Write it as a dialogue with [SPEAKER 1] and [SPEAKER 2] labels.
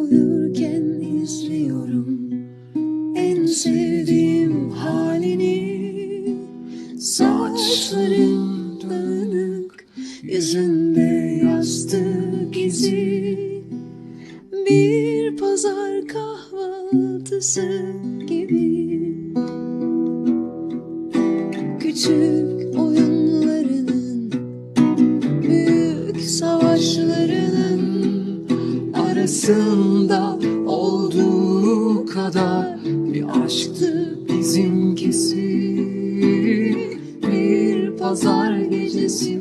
[SPEAKER 1] uyurken izliyorum. En sevdiğim halini. Saçların dağınık Yüzünde yastık izi Bir pazar kahvaltısı gibi. Küçük Arasında olduğu kadar Bir aşktı bizimkisi. Bir pazar gecesi